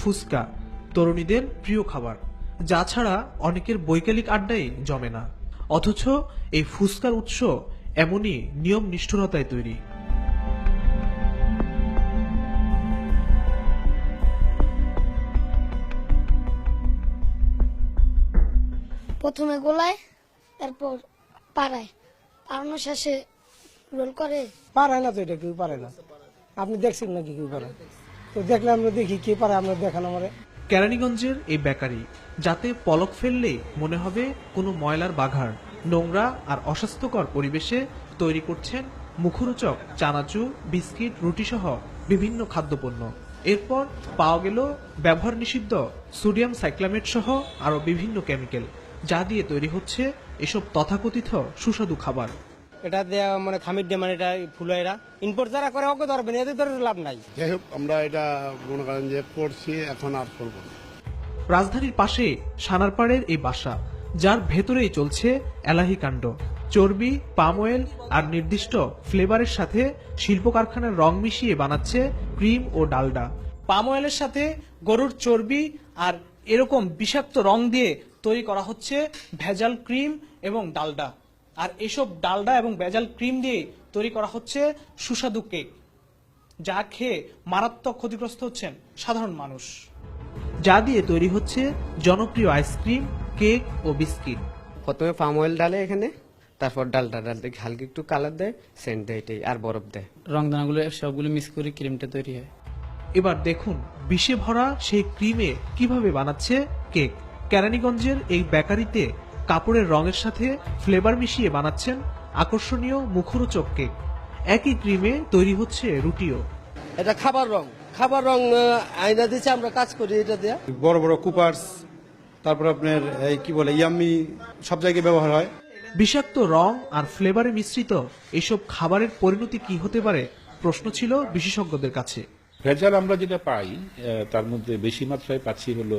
ফুসকা তরুণীদের প্রিয় খাবার যা ছাড়া অনেকের বৈকালিক আড্ডায় জমে না। অথচ এই ফুচকার উৎস এমনই নিয়ম নিষ্ঠুরতায় তৈরি। প্রথমে গোলায় তারপর পাড়ায়। পাড়ানো শেষে রোল করে? পারে না তো এটা কেউ পারে না। আপনি দেখছেন নাকি কেউ পারে তো দেখলে আমরা দেখি কে পারে, আমরা দেখান আমারে। কেরানীগঞ্জের এই বেকারি, যাতে পলক ফেললে মনে হবে কোনো ময়লার বাঘার, নোংরা আর অস্বাস্থ্যকর পরিবেশে তৈরি করছেন মুখরোচক চানাচুর, বিস্কিট, রুটিসহ বিভিন্ন খাদ্যপণ্য। এরপর পাওয়া গেল ব্যবহার নিষিদ্ধ সোডিয়াম সাইক্লামেট সহ আরও বিভিন্ন কেমিক্যাল, যা দিয়ে তৈরি হচ্ছে এসব তথাকথিত সুস্বাদু খাবার। এটা দেয়া মানে খামির দিয়ে মানে এটা ফুলো এরা। ইনপোর্ট যারা করে ওকে ধরবেন এদের ধরে লাভ নাই। যাই হোক আমরা এটা মনে করেন যে করছি এখন আর করব না। রাজধানীর পাশে সানারপাড়ের এই বাসা যার ভেতরেই চলছে এলাহি কাণ্ড। চর্বি পাম অয়েল আর নির্দিষ্ট ফ্লেভারের সাথে শিল্প কারখানার রং মিশিয়ে বানাচ্ছে ক্রিম ও ডালডা। পাম অয়েলের সাথে গরুর চর্বি আর এরকম বিষাক্ত রং দিয়ে তৈরি করা হচ্ছে ভেজাল ক্রিম এবং ডালডা। আর এসব ডালডা এবং ভেজাল ক্রিম দিয়ে তৈরি করা হচ্ছে সুস্বাদু কেক যা খেয়ে মারাত্মক ক্ষতিগ্রস্ত হচ্ছেন সাধারণ মানুষ। যা দিয়ে তৈরি হচ্ছে জনপ্রিয় আইসক্রিম কেক ও বিস্কিট প্রথমে পাম অয়েল ডালে এখানে তারপর ডালটা ডাল দিয়ে হালকা একটু কালার দেয় সেন্ট দেয় এটাই আর বরফ দেয়। রংদানাগুলো সবগুলো মিক্স করে ক্রিমটা তৈরি হয়। এবার দেখুন বিষে ভরা সেই ক্রিমে কীভাবে বানাচ্ছে কেক কেরানীগঞ্জের এই বেকারিতে কাপড়ের রঙের সাথে ফ্লেভার মিশিয়ে বানাচ্ছেন আকর্ষণীয় মুখরোচক কেক একই ক্রিমে তৈরি হচ্ছে রুটিও। এটা খাবার রং। খাবার রং আয়না দিচ্ছে আমরা কাজ করি এটা দিয়ে। বড় বড় কুপার্স তারপর আপনার এই কি বলে ইয়াম্মি সব জায়গায় ব্যবহার হয়। বিষাক্ত রং আর ফ্লেভারে মিশ্রিত এসব খাবারের পরিণতি কি হতে পারে প্রশ্ন ছিল বিশেষজ্ঞদের কাছে। ভেজাল আমরা যেটা পাই তার মধ্যে বেশি মাত্রায় পাচ্ছি হলো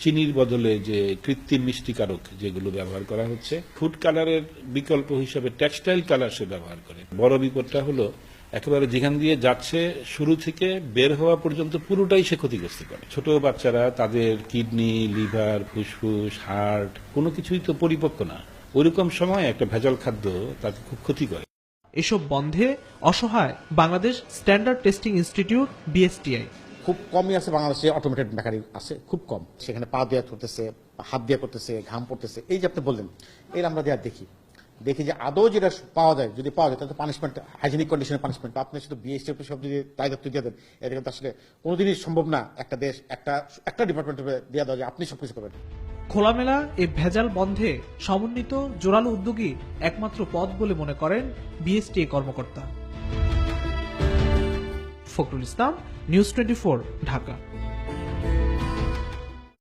চিনির বদলে যে কৃত্রিম মিষ্টিকারক যেগুলো ব্যবহার করা হচ্ছে ফুড কালারের বিকল্প হিসাবে টেক্সটাইল কালার সে ব্যবহার করে। বড় বিপদটা হলো, একেবারে যেখান দিয়ে যাচ্ছে শুরু থেকে বের হওয়া পর্যন্ত পুরোটাই সে ক্ষতিগ্রস্ত করে। ছোট বাচ্চারা, তাদের কিডনি, লিভার, ফুসফুস, হার্ট, কোনো কিছুই তো পরিপক্ক না। ওইরকম সময় একটা ভেজাল খাদ্য তাকে খুব ক্ষতি করে। এসব বন্ধে অসহায় Bangladesh standard testing institute, BSTI. খুব কমই আছে বাংলাদেশে অটোমেটেড বেকারি আছে, খুব কম। সেখানে পা দেওয়া করতেছে হাত দেওয়া করতেছে, ঘাম পড়তেছে। এই যে আপনি বললেন, এর আমরা দেওয়া দেখি দেখি যে আদৌ যেটা পাওয়া যায়, যদি পাওয়া যায়, তাহলে পানিশমেন্ট হাইজেনিক কন্ডিশনের পানিশমেন্ট আপনি শুধু বিএসটি সব যদি দায়িত্ব দিয়ে দেন এটা কিন্তু আসলে কোনোদিনই সম্ভব না একটা দেশ, একটা একটা ডিপার্টমেন্টে দেওয়া দেওয়া যে আপনি সবকিছু করবেন। খোলামেলা এই ভেজাল বন্ধে সমন্বিত জোরালো উদ্যোগী একমাত্র পথ বলে মনে করেন বিএসটিআই কর্মকর্তা। Fakhrul Islam news twenty Dhaka.